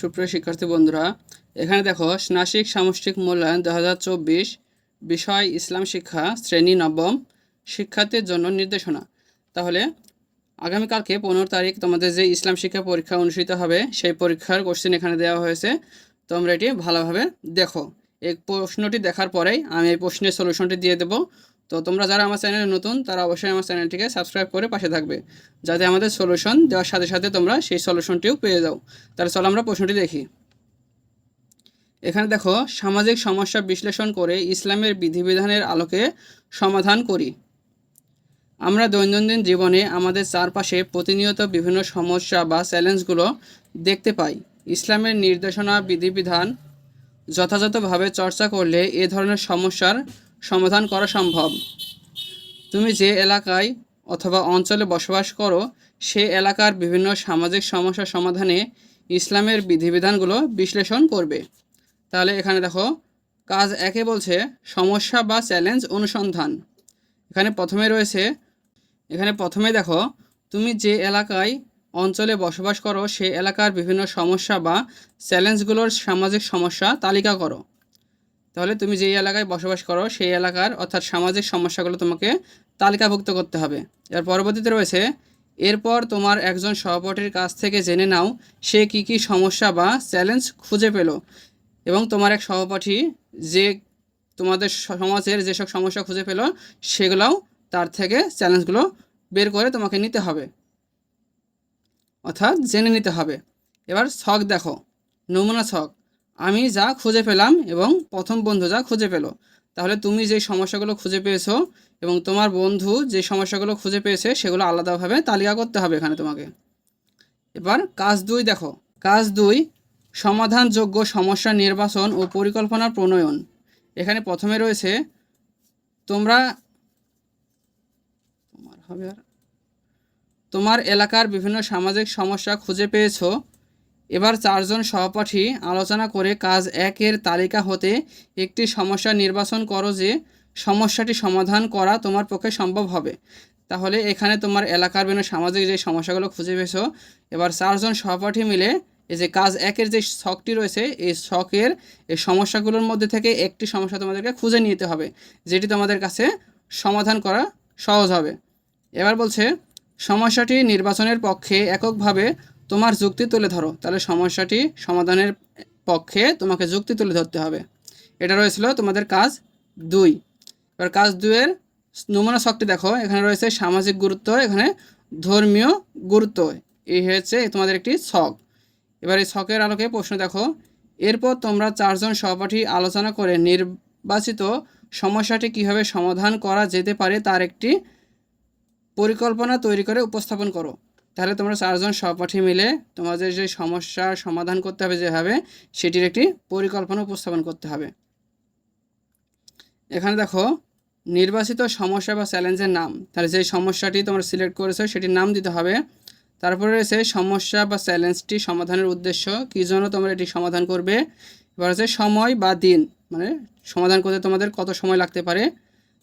সুপ্রিয় শিক্ষার্থী বন্ধুরা, এখানে দেখো স্নাসিক সামষ্টিক মূল্যায়ন দু হাজার চব্বিশ বিষয় ইসলাম শিক্ষা শ্রেণি নবম শিক্ষার্থীর জন্য নির্দেশনা। তাহলে আগামীকালকে পনেরো তারিখ তোমাদের যে ইসলাম শিক্ষা পরীক্ষা অনুষ্ঠিত হবে, সেই পরীক্ষার কোশ্চেন এখানে দেওয়া হয়েছে। তোমরা এটি ভালোভাবে দেখো। এই প্রশ্নটি দেখার পরেই আমি এই প্রশ্নের সলিউশনটি দিয়ে দেবো। তো তোমরা যারা আমার চ্যানেলে নতুন, তারা অবশ্যই আমার চ্যানেলটিকে সাবস্ক্রাইব করে পাশে থাকবে, যাতে আমাদের সলিউশন দেওয়ার সাথে সাথে তোমরা সেই সলিউশনটিও পেয়ে যাও। তাহলে চলো আমরা প্রশ্নটি দেখি। এখানে দেখো, সামাজিক সমস্যা বিশ্লেষণ করে ইসলামের বিধিবিধানের আলোকে সমাধান করি। আমরা দৈনন্দিন জীবনে আমাদের চারপাশে প্রতিনিয়ত বিভিন্ন সমস্যা বা চ্যালেঞ্জগুলো দেখতে পাই। ইসলামের নির্দেশনা, বিধিবিধান যথাযথভাবে চর্চা করলে এ ধরনের সমস্যার সমাধান করা সম্ভব। তুমি যে এলাকায় অথবা অঞ্চলে বসবাস করো, সে এলাকার বিভিন্ন সামাজিক সমস্যা সমাধানে ইসলামের বিধিবিধানগুলো বিশ্লেষণ করবে। তাহলে এখানে দেখো, কাজ একে বলছে সমস্যা বা চ্যালেঞ্জ অনুসন্ধান। এখানে প্রথমে রয়েছে, এখানে প্রথমে দেখো, তুমি যে এলাকায় অঞ্চলে বসবাস করো, সে এলাকার বিভিন্ন সমস্যা বা চ্যালেঞ্জগুলোর সামাজিক সমস্যা তালিকা করো। তাহলে তুমি যেই এলাকায় বসবাস করো, সেই এলাকার অর্থাৎ সামাজিক সমস্যাগুলো তোমাকে তালিকাভুক্ত করতে হবে। এর পরবর্তীতে রয়েছে, এরপর তোমার একজন সহপাঠীর কাছ থেকে জেনে নাও সে কি কি সমস্যা বা চ্যালেঞ্জ খুঁজে পেল। এবং তোমার এক সহপাঠী যে তোমাদের সমাজের যেসব সমস্যা খুঁজে পেল, সেগুলোও তার থেকে চ্যালেঞ্জগুলো বের করে তোমাকে নিতে হবে। অর্থাৎ জেনে নিতে হবে। এবার ছক দেখো, নমুনা ছক। আমি যা খুঁজে পেলাম এবং প্রথম বন্ধু যা খুঁজে পেল। তাহলে তুমি যে সমস্যাগুলো খুঁজে পেয়েছ এবং তোমার বন্ধু যে সমস্যাগুলো খুঁজে পেয়েছে, সেগুলো আলাদাভাবে তালিকা করতে হবে এখানে তোমাকে। এবার কাজ দুই দেখো। কাজ দুই, সমাধানযোগ্য সমস্যা নির্বাচন ও পরিকল্পনা প্রণয়ন। এখানে প্রথমে রয়েছে, তোমরা তোমার হবে আর? তোমার এলাকার বিভিন্ন সামাজিক সমস্যা খুঁজে পেয়েছ এবার চারজন সহপাঠী আলোচনা করে কাজ একের তালিকা হতে একটি সমস্যা নির্বাচন করো যে সমস্যাটি সমাধান করা তোমার পক্ষে সম্ভব হবে। তাহলে এখানে তোমার এলাকার বিভিন্ন সামাজিক যে সমস্যাগুলো খুঁজে পেয়েছ, এবার চারজন সহপাঠী মিলে এই যে কাজ একের যে শখটি রয়েছে, এই শখের এই সমস্যাগুলোর মধ্যে থেকে একটি সমস্যা তোমাদেরকে খুঁজে নিতে হবে, যেটি তোমাদের কাছে সমাধান করা সহজ হবে। এবার বলছে, সমস্যাটি নির্বাচনের পক্ষে এককভাবে তোমার যুক্তি তুলে ধরো। তাহলে সমস্যাটি সমাধানের পক্ষে তোমাকে যুক্তি তুলে ধরতে হবে। এটা রয়েছিল তোমাদের কাজ দুই। এবার কাজ দুইয়ের নমুনা শক্তি দেখো। এখানে রয়েছে সামাজিক গুরুত্ব, এখানে ধর্মীয় গুরুত্ব। এই হয়েছে তোমাদের একটি ছক। এবার এই ছকের আলোকে প্রশ্ন দেখো। এরপর তোমরা চারজন সহপাঠী আলোচনা করে নির্বাচিত সমস্যাটি কীভাবে সমাধান করা যেতে পারে তার একটি পরিকল্পনা তৈরি করে উপস্থাপন করো। তাহলে তোমরা চারজন সহপাঠী মিলে তোমাদের যে সমস্যার সমাধান করতে হবে যেভাবে, সেটির একটি পরিকল্পনা উপস্থাপন করতে হবে। এখানে দেখো, নির্বাচিত সমস্যা বা চ্যালেঞ্জের নাম। তাহলে যে সমস্যাটি তোমরা সিলেক্ট করেছ, সেটির নাম দিতে হবে। তারপরে রয়েছে সমস্যা বা চ্যালেঞ্জটি সমাধানের উদ্দেশ্য, কী জন্য তোমরা এটি সমাধান করবে? এবার হচ্ছে সময় বা দিন মানে সমাধান করতে তোমাদের কত সময় লাগতে পারে?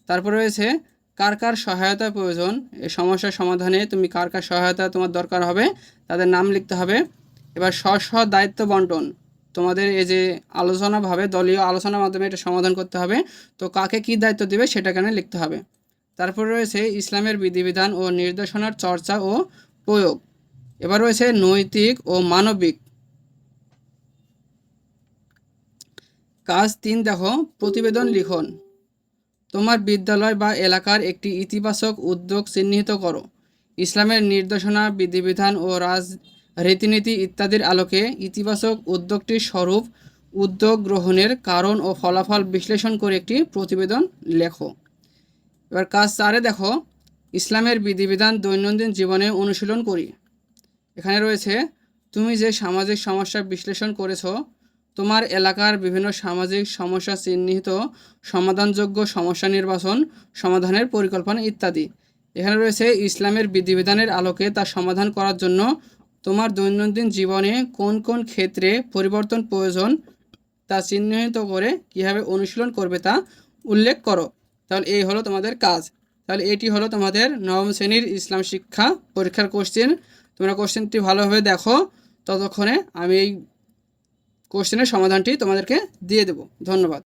তারপরে রয়েছে কার কার সহায়তা প্রয়োজন এই সমস্যার সমাধানে তুমি কার কার সহায়তা তোমার দরকার হবে, তাদের নাম লিখতে হবে। এবার স্ব স্ব দায়িত্ব বন্টন, তোমাদের এই যে আলোচনাভাবে দলীয় আলোচনার মাধ্যমে এটা সমাধান করতে হবে, তো কাকে কী দায়িত্ব দেবে সেটা এখানে লিখতে হবে। তারপর রয়েছে ইসলামের বিধিবিধান ও নির্দেশনার চর্চা ও প্রয়োগ। এবার রয়েছে নৈতিক ও মানবিক। কাজ তিন দেখো, প্রতিবেদন লিখন। তোমার বিদ্যালয় বা এলাকার একটি ইতিবাচক উদ্যোগ চিহ্নিত করো। ইসলামের নির্দেশনা, বিধিবিধান ও রাজ, রীতিনীতি ইত্যাদির আলোকে ইতিবাচক উদ্যোগটির স্বরূপ উদ্যোগ গ্রহণের কারণ ও ফলাফল বিশ্লেষণ করে একটি প্রতিবেদন লেখো। এবার কাজ চারে দেখো। ইসলামের বিধিবিধান দৈনন্দিন জীবনে অনুশীলন করি। এখানে রয়েছে, তুমি যে সামাজিক সমস্যা বিশ্লেষণ করেছ তোমার এলাকার বিভিন্ন সামাজিক সমস্যা চিহ্নিত সমাধানযোগ্য সমস্যা নির্বাচন, সমাধানের পরিকল্পনা ইত্যাদি। এখানে রয়েছে ইসলামের বিধিবিধানের আলোকে তা সমাধান করার জন্য তোমার দৈনন্দিন জীবনে কোন কোন ক্ষেত্রে পরিবর্তন প্রয়োজন তা চিহ্নিত করে কীভাবে অনুশীলন করবে তা উল্লেখ করো। তাহলে এই হলো তোমাদের কাজ। তাহলে এটি হলো তোমাদের নবম শ্রেণির ইসলাম শিক্ষা পরীক্ষার কোশ্চেন তোমরা কোশ্চেনটি ভালোভাবে দেখো। ততক্ষণে আমি এই কোশ্চেনের সমাধানটি তোমাদেরকে দিয়ে দেব। ধন্যবাদ।